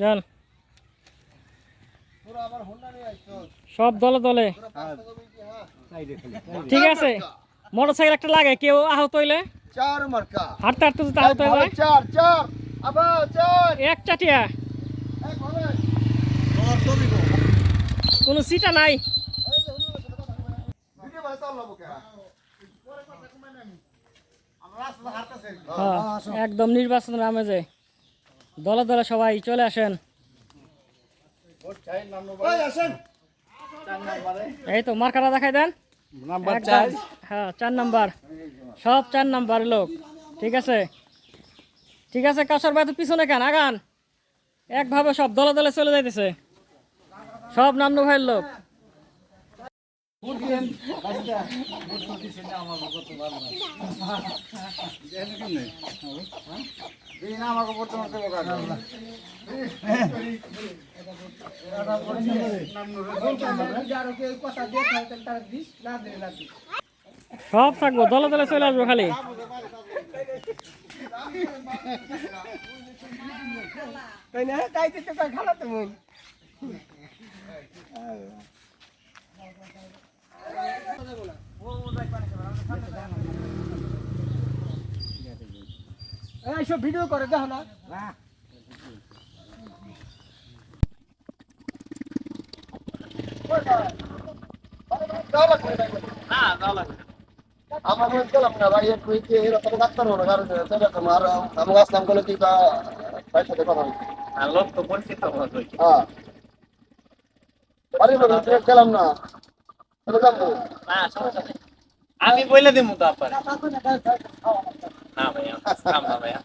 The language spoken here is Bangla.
যান সব দলে দলে। ঠিক আছে। মোটর সাইকেল একটা লাগে কেউ আহত হইলে? চার মার্কা। হাঁটতে হাঁটতে আহত হয়ে? যায় চার চার। আবার চার। এক চাটিয়া। কোনো সিটা নাই। একদম ভালো চাল লাগবো দলে দলে সবাই চলে আসেন। এই তো মার্কাটা দেখাই দেন। হ্যাঁ চার নাম্বার। সব চার নাম্বার লোক। ঠিক আছে? ঠিক আছে কাসর ভাই তো পিছনে কেন? আগান। একভাবে সব দলে দলে চলে যাইতেছে। সব নামনো ভাইয়ের লোক। দিন সব থাকব দলে দলে চলে আসব খালি খালা তো মন এই সব ভিডিও করে দেখো না। আমার মনে গেলাম না ভাই একটু কি এরকম ডাক্তার হলো কারণ সেটা তোমার আমি আসলাম বলে কি তা ভাই সাথে কথা বলি লোক তো পরিচিত হ্যাঁ। গেলাম না আমি বলে দেবো তো আপনার। না ভাইয়া কাম না ভাইয়া